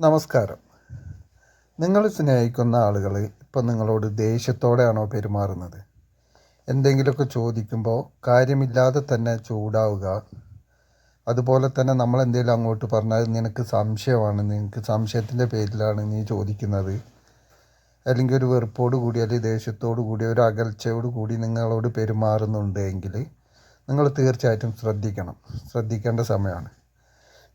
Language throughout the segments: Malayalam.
നമസ്കാരം. നിങ്ങൾ സ്നേഹിക്കുന്ന ആളുകൾ ഇപ്പം നിങ്ങളോട് ദേഷ്യത്തോടെയാണോ പെരുമാറുന്നത്? എന്തെങ്കിലുമൊക്കെ ചോദിക്കുമ്പോൾ കാര്യമില്ലാതെ തന്നെ ചൂടാവുക. അതുപോലെ തന്നെ നമ്മൾ എന്തെങ്കിലും അങ്ങോട്ട് പറഞ്ഞാൽ നിനക്ക് സംശയമാണ് നിനക്ക് സംശയത്തിന്റെ പേരിലാണ് നീ ചോദിക്കുന്നത്. അല്ലെങ്കിൽ ഒരു വെറുപ്പോട് കൂടി അല്ലെങ്കിൽ ദേഷ്യത്തോടു കൂടി ഒരു അകൽച്ചയോട് കൂടി നിങ്ങളോട് പെരുമാറുന്നുണ്ടെങ്കിൽ നിങ്ങൾ തീർച്ചയായിട്ടും ശ്രദ്ധിക്കണം. ശ്രദ്ധിക്കേണ്ട സമയമാണ്.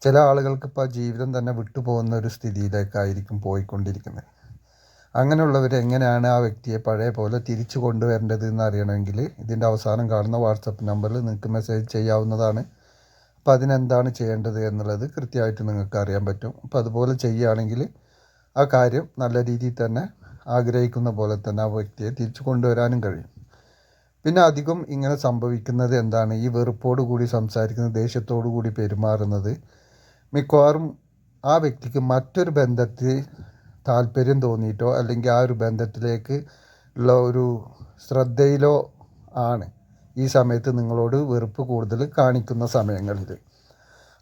ചില ആളുകൾക്ക് ഇപ്പോൾ ജീവിതം തന്നെ വിട്ടുപോകുന്ന ഒരു സ്ഥിതിയിലേക്കായിരിക്കും പോയിക്കൊണ്ടിരിക്കുന്നത്. അങ്ങനെയുള്ളവർ എങ്ങനെയാണ് ആ വ്യക്തിയെ പഴയ പോലെ തിരിച്ചു കൊണ്ടുവരേണ്ടത് എന്ന് അറിയണമെങ്കിൽ ഇതിന്റെ അവസാനം കാണുന്ന വാട്സപ്പ് നമ്പറിൽ നിങ്ങൾക്ക് മെസ്സേജ് ചെയ്യാവുന്നതാണ്. അപ്പോൾ അതിനെന്താണ് ചെയ്യേണ്ടത് എന്നുള്ളത് കൃത്യമായിട്ട് നിങ്ങൾക്ക് അറിയാൻ പറ്റും. അപ്പോൾ അതുപോലെ ചെയ്യുകയാണെങ്കിൽ ആ കാര്യം നല്ല രീതിയിൽ തന്നെ ആഗ്രഹിക്കുന്ന പോലെ തന്നെ ആ വ്യക്തിയെ തിരിച്ചു കൊണ്ടുവരാനും കഴിയും. പിന്നെ അധികം ഇങ്ങനെ സംഭവിക്കുന്നത് എന്താണ്? ഈ വെറുപ്പോടു കൂടി സംസാരിക്കുന്നത് ദേഷ്യത്തോടു കൂടി പെരുമാറുന്നത് മിക്കവാറും ആ വ്യക്തിക്ക് മറ്റൊരു ബന്ധത്തിൽ താല്പര്യം തോന്നിയിട്ടോ അല്ലെങ്കിൽ ആ ഒരു ബന്ധത്തിലേക്ക് ഉള്ള ഒരു ശ്രദ്ധയിലോ ആണ് ഈ സമയത്ത് നിങ്ങളോട് വെറുപ്പ് കൂടുതൽ കാണിക്കുന്ന സമയങ്ങളിൽ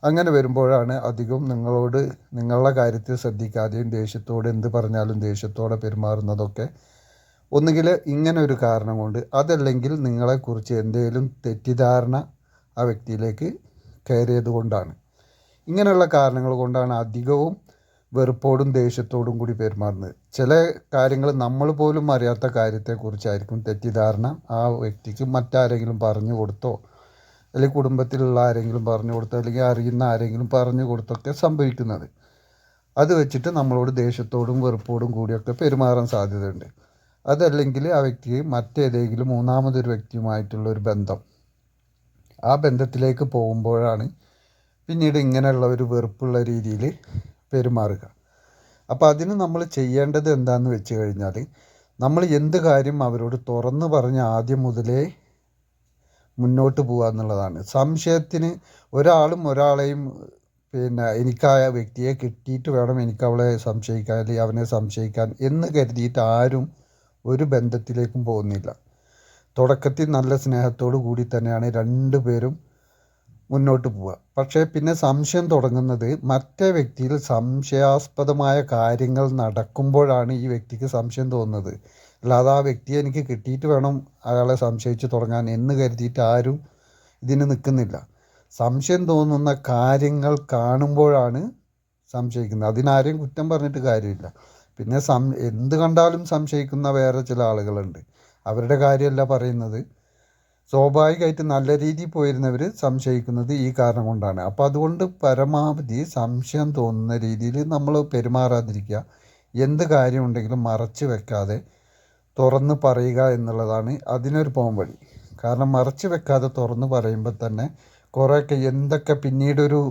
അങ്ങനെ വരുമ്പോഴാണ് അധികം നിങ്ങളോട് നിങ്ങളുടെ കാര്യത്തിൽ ശ്രദ്ധിക്കാതെയും ദേഷ്യത്തോട് എന്ത് പറഞ്ഞാലും ദേഷ്യത്തോടെ പെരുമാറുന്നതൊക്കെ ഒന്നുകിൽ ഇങ്ങനെ ഒരു കാരണം കൊണ്ട് അതല്ലെങ്കിൽ നിങ്ങളെക്കുറിച്ച് എന്തെങ്കിലും തെറ്റിദ്ധാരണ ആ വ്യക്തിയിലേക്ക് കയറിയത് കൊണ്ടാണ്. ഇങ്ങനെയുള്ള കാരണങ്ങൾ കൊണ്ടാണ് അധികവും വെറുപ്പോടും ദേഷ്യത്തോടും കൂടി പെരുമാറുന്നത്. ചില കാര്യങ്ങൾ നമ്മൾ പോലും അറിയാത്ത കാര്യത്തെക്കുറിച്ചായിരിക്കും തെറ്റിദ്ധാരണ ആ വ്യക്തിക്ക് മറ്റാരെങ്കിലും പറഞ്ഞു കൊടുത്തോ അല്ലെങ്കിൽ കുടുംബത്തിലുള്ള ആരെങ്കിലും പറഞ്ഞു കൊടുത്തോ അല്ലെങ്കിൽ അറിയുന്ന ആരെങ്കിലും പറഞ്ഞു കൊടുത്തൊക്കെ സംഭവിക്കുന്നത്. അത് വെച്ചിട്ട് നമ്മളോട് ദേഷ്യത്തോടും വെറുപ്പോടും കൂടിയൊക്കെ പെരുമാറാൻ സാധ്യതയുണ്ട്. അതല്ലെങ്കിൽ ആ വ്യക്തിയെ മറ്റേതെങ്കിലും മൂന്നാമതൊരു വ്യക്തിയുമായിട്ടുള്ള ഒരു ബന്ധം ആ ബന്ധത്തിലേക്ക് പോകുമ്പോഴാണ് പിന്നീട് ഇങ്ങനെയുള്ള ഒരു വെറുപ്പുള്ള രീതിയിൽ പെരുമാറുക. അപ്പോൾ അതിന് നമ്മൾ ചെയ്യേണ്ടത് എന്താന്ന് വെച്ച് കഴിഞ്ഞാൽ നമ്മൾ എന്ത് കാര്യം അവരോട് തുറന്ന് പറഞ്ഞ് ആദ്യം മുതലേ മുന്നോട്ട് പോകുക എന്നുള്ളതാണ്. സംശയത്തിന് ഒരാളും ഒരാളെയും പിന്നെ എനിക്ക് ആ വ്യക്തിയെ കിട്ടിയിട്ട് വേണം എനിക്ക് അവളെ സംശയിക്കാൻ അല്ലെങ്കിൽ അവനെ സംശയിക്കാൻ എന്ന് കരുതിയിട്ട് ആരും ഒരു ബന്ധത്തിലേക്കും പോകുന്നില്ല. തുടക്കത്തിൽ നല്ല സ്നേഹത്തോടു കൂടി തന്നെയാണ് രണ്ടു പേരും മുന്നോട്ട് പോവുക. പക്ഷേ പിന്നെ സംശയം തുടങ്ങുന്നത് മറ്റേ വ്യക്തിയിൽ സംശയാസ്പദമായ കാര്യങ്ങൾ നടക്കുമ്പോഴാണ് ഈ വ്യക്തിക്ക് സംശയം തോന്നുന്നത്. അല്ലാതെ ആ വ്യക്തിയെ എനിക്ക് കിട്ടിയിട്ട് വേണം അയാളെ സംശയിച്ച് തുടങ്ങാൻ എന്ന് കരുതിയിട്ട് ആരും ഇതിന് നിൽക്കുന്നില്ല. സംശയം തോന്നുന്ന കാര്യങ്ങൾ കാണുമ്പോഴാണ് സംശയിക്കുന്നത്. അതിനാരെയും കുറ്റം പറഞ്ഞിട്ട് കാര്യമില്ല. പിന്നെ സം എന്ത് കണ്ടാലും സംശയിക്കുന്ന വേറെ ചില ആളുകളുണ്ട്. അവരുടെ കാര്യമല്ല പറയുന്നത്. സ്വാഭാവികമായിട്ട് നല്ല രീതിയിൽ പോയിരുന്നവർ സംശയിക്കുന്നത് ഈ കാരണം കൊണ്ടാണ്. അപ്പോൾ അതുകൊണ്ട് പരമാവധി സംശയം തോന്നുന്ന രീതിയിൽ നമ്മൾ പെരുമാറാതിരിക്കുക. എന്ത് കാര്യമുണ്ടെങ്കിലും മറച്ച് വെക്കാതെ തുറന്ന് പറയുക എന്നുള്ളതാണ് അതിനൊരു പോംവഴി കാരണം മറച്ച് വെക്കാതെ തുറന്ന് പറയുമ്പോൾ തന്നെ കുറേയൊക്കെ എന്തൊക്കെ പിന്നീടൊരു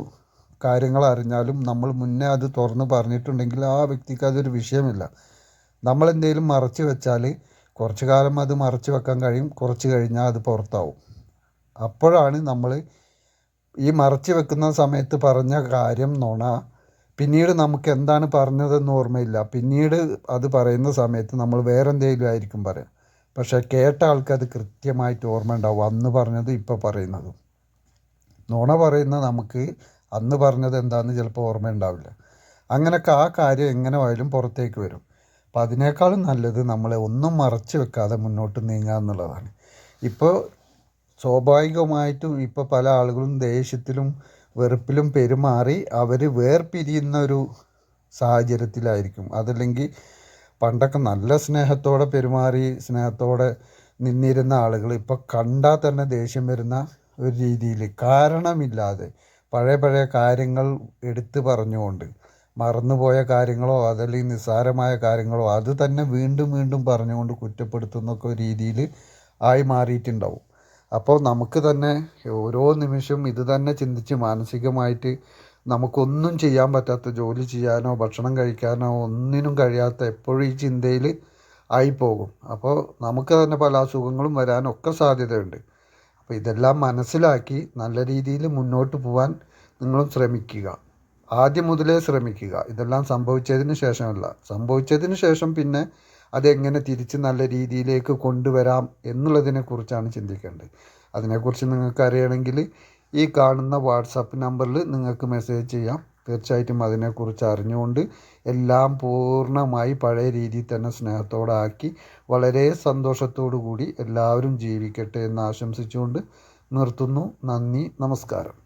കാര്യങ്ങൾ അറിഞ്ഞാലും നമ്മൾ മുന്നേ അത് തുറന്ന് പറഞ്ഞിട്ടുണ്ടെങ്കിൽ ആ വ്യക്തിക്ക് അതൊരു വിഷയമില്ല. നമ്മൾ എന്തെങ്കിലും മറച്ച് വെച്ചാൽ കുറച്ച് കാലം അത് മറച്ച് വെക്കാൻ കഴിയും. കുറച്ച് കഴിഞ്ഞാൽ അത് പുറത്താവും. അപ്പോഴാണ് നമ്മൾ ഈ മറച്ച് വെക്കുന്ന സമയത്ത് പറഞ്ഞ കാര്യം നുണ. പിന്നീട് നമുക്ക് എന്താണ് പറഞ്ഞതെന്ന് ഓർമ്മയില്ല. പിന്നീട് അത് പറയുന്ന സമയത്ത് നമ്മൾ വേറെ എന്തെങ്കിലും ആയിരിക്കും പറയാം. പക്ഷേ കേട്ട ആൾക്ക് അത് കൃത്യമായിട്ട് ഓർമ്മ ഉണ്ടാവും. അന്ന് പറഞ്ഞത് ഇപ്പോൾ പറയുന്നതും. നുണ പറയുന്ന നമുക്ക് അന്ന് പറഞ്ഞത് എന്താണെന്ന് ചിലപ്പോൾ ഓർമ്മ ഉണ്ടാവില്ല. അങ്ങനെയൊക്കെ ആ കാര്യം എങ്ങനെ ആയാലും പുറത്തേക്ക് വരും. അപ്പോൾ അതിനേക്കാളും നല്ലത് നമ്മളെ ഒന്നും മറച്ചു വെക്കാതെ മുന്നോട്ട് നീങ്ങുക എന്നുള്ളതാണ്. ഇപ്പോൾ സ്വാഭാവികമായിട്ടും ഇപ്പോൾ പല ആളുകളും ദേഷ്യത്തിലും വെറുപ്പിലും പെരുമാറി അവർ വേർപിരിയുന്ന ഒരു സാഹചര്യത്തിലായിരിക്കും. അതല്ലെങ്കിൽ പണ്ടൊക്കെ നല്ല സ്നേഹത്തോടെ പെരുമാറി സ്നേഹത്തോടെ നിന്നിരുന്ന ആളുകൾ ഇപ്പോൾ കണ്ടാൽ തന്നെ ദേഷ്യം വരുന്ന ഒരു രീതിയിൽ കാരണമില്ലാതെ പഴയ പഴയ കാര്യങ്ങൾ എടുത്തു പറഞ്ഞുകൊണ്ട് മറന്നുപോയ കാര്യങ്ങളോ അതല്ലെങ്കിൽ നിസ്സാരമായ കാര്യങ്ങളോ അത് തന്നെ വീണ്ടും വീണ്ടും പറഞ്ഞുകൊണ്ട് കുറ്റപ്പെടുത്തുന്നൊക്കെ രീതിയിൽ ആയി മാറിയിട്ടുണ്ടാവും. അപ്പോൾ നമുക്ക് തന്നെ ഓരോ നിമിഷവും ഇത് തന്നെ ചിന്തിച്ച് മാനസികമായിട്ട് നമുക്കൊന്നും ചെയ്യാൻ പറ്റാത്ത ജോലി ചെയ്യാനോ ഭക്ഷണം കഴിക്കാനോ ഒന്നിനും കഴിയാത്ത എപ്പോഴും ഈ ചിന്തയിൽ ആയിപ്പോകും. അപ്പോൾ നമുക്ക് തന്നെ പല അസുഖങ്ങളും വരാനൊക്കെ സാധ്യതയുണ്ട്. അപ്പോൾ ഇതെല്ലാം മനസ്സിലാക്കി നല്ല രീതിയിൽ മുന്നോട്ട് പോകാൻ നിങ്ങളും ശ്രമിക്കുക. ആദ്യം മുതലേ ശ്രമിക്കുക. ഇതെല്ലാം സംഭവിച്ചതിന് ശേഷമല്ല. സംഭവിച്ചതിന് ശേഷം പിന്നെ അതെങ്ങനെ തിരിച്ച് നല്ല രീതിയിലേക്ക് കൊണ്ടുവരാം എന്നുള്ളതിനെക്കുറിച്ചാണ് ചിന്തിക്കേണ്ടത്. അതിനെക്കുറിച്ച് നിങ്ങൾക്ക് അറിയണമെങ്കിൽ ഈ കാണുന്ന വാട്സപ്പ് നമ്പറിൽ നിങ്ങൾക്ക് മെസ്സേജ് ചെയ്യാം. തീർച്ചയായിട്ടും അതിനെക്കുറിച്ച് അറിഞ്ഞുകൊണ്ട് എല്ലാം പൂർണമായി പഴയ രീതിയിൽ തന്നെ സ്നേഹത്തോടെ ആക്കി വളരെ സന്തോഷത്തോടു കൂടി എല്ലാവരും ജീവിക്കട്ടെ എന്ന് ആശംസിച്ചുകൊണ്ട് നിർത്തുന്നു. നന്ദി. നമസ്കാരം.